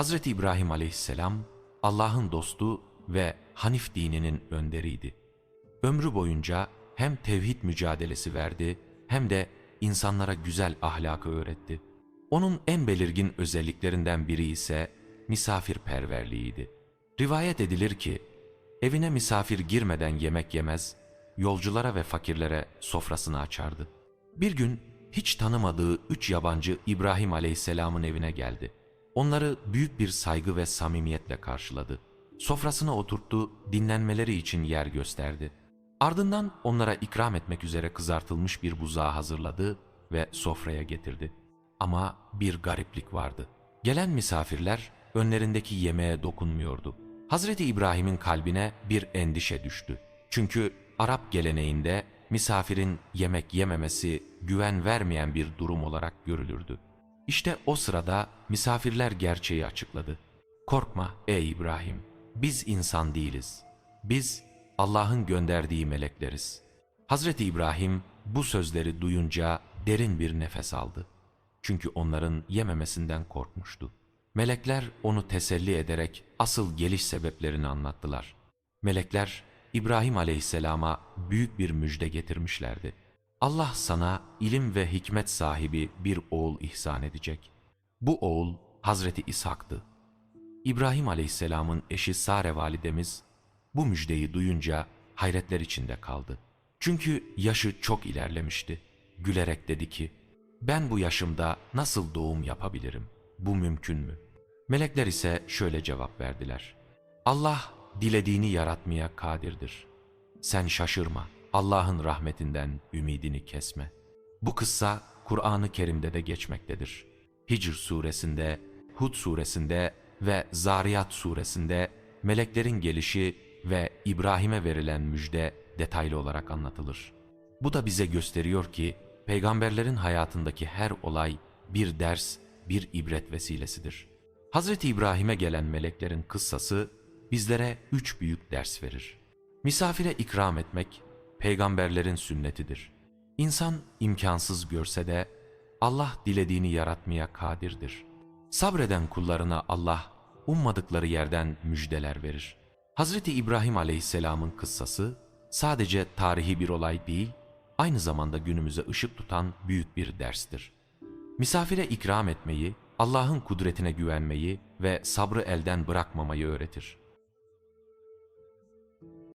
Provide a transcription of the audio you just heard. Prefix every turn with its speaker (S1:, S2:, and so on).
S1: Hazreti İbrahim aleyhisselam Allah'ın dostu ve Hanif dininin önderiydi. Ömrü boyunca hem tevhid mücadelesi verdi hem de insanlara güzel ahlakı öğretti. Onun en belirgin özelliklerinden biri ise misafirperverliğiydi. Rivayet edilir ki evine misafir girmeden yemek yemez, yolculara ve fakirlere sofrasını açardı. Bir gün hiç tanımadığı üç yabancı İbrahim Aleyhisselam'ın evine geldi. Onları büyük bir saygı ve samimiyetle karşıladı. Sofrasına oturttu, dinlenmeleri için yer gösterdi. Ardından onlara ikram etmek üzere kızartılmış bir buzağı hazırladı ve sofraya getirdi. Ama bir gariplik vardı. Gelen misafirler önlerindeki yemeğe dokunmuyordu. Hazreti İbrahim'in kalbine bir endişe düştü. Çünkü Arap geleneğinde misafirin yemek yememesi güven vermeyen bir durum olarak görülürdü. İşte o sırada misafirler gerçeği açıkladı. Korkma ey İbrahim, biz insan değiliz. Biz Allah'ın gönderdiği melekleriz. Hazreti İbrahim bu sözleri duyunca derin bir nefes aldı. Çünkü onların yememesinden korkmuştu. Melekler onu teselli ederek asıl geliş sebeplerini anlattılar. Melekler İbrahim aleyhisselama büyük bir müjde getirmişlerdi. Allah sana ilim ve hikmet sahibi bir oğul ihsan edecek. Bu oğul Hazreti İshak'tı. İbrahim aleyhisselamın eşi Sare validemiz bu müjdeyi duyunca hayretler içinde kaldı. Çünkü yaşı çok ilerlemişti. Gülerek dedi ki, ben bu yaşımda nasıl doğum yapabilirim? Bu mümkün mü? Melekler ise şöyle cevap verdiler. Allah dilediğini yaratmaya kadirdir. Sen şaşırma, Allah'ın rahmetinden ümidini kesme. Bu kıssa Kur'an-ı Kerim'de de geçmektedir. Hicr suresinde, Hud suresinde ve Zariyat suresinde meleklerin gelişi ve İbrahim'e verilen müjde detaylı olarak anlatılır. Bu da bize gösteriyor ki peygamberlerin hayatındaki her olay bir ders, bir ibret vesilesidir. Hazreti İbrahim'e gelen meleklerin kıssası bizlere üç büyük ders verir. Misafire ikram etmek peygamberlerin sünnetidir. İnsan imkansız görse de Allah dilediğini yaratmaya kadirdir. Sabreden kullarına Allah ummadıkları yerden müjdeler verir. Hazreti İbrahim Aleyhisselam'ın kıssası sadece tarihi bir olay değil, aynı zamanda günümüze ışık tutan büyük bir derstir. Misafire ikram etmeyi, Allah'ın kudretine güvenmeyi ve sabrı elden bırakmamayı öğretir.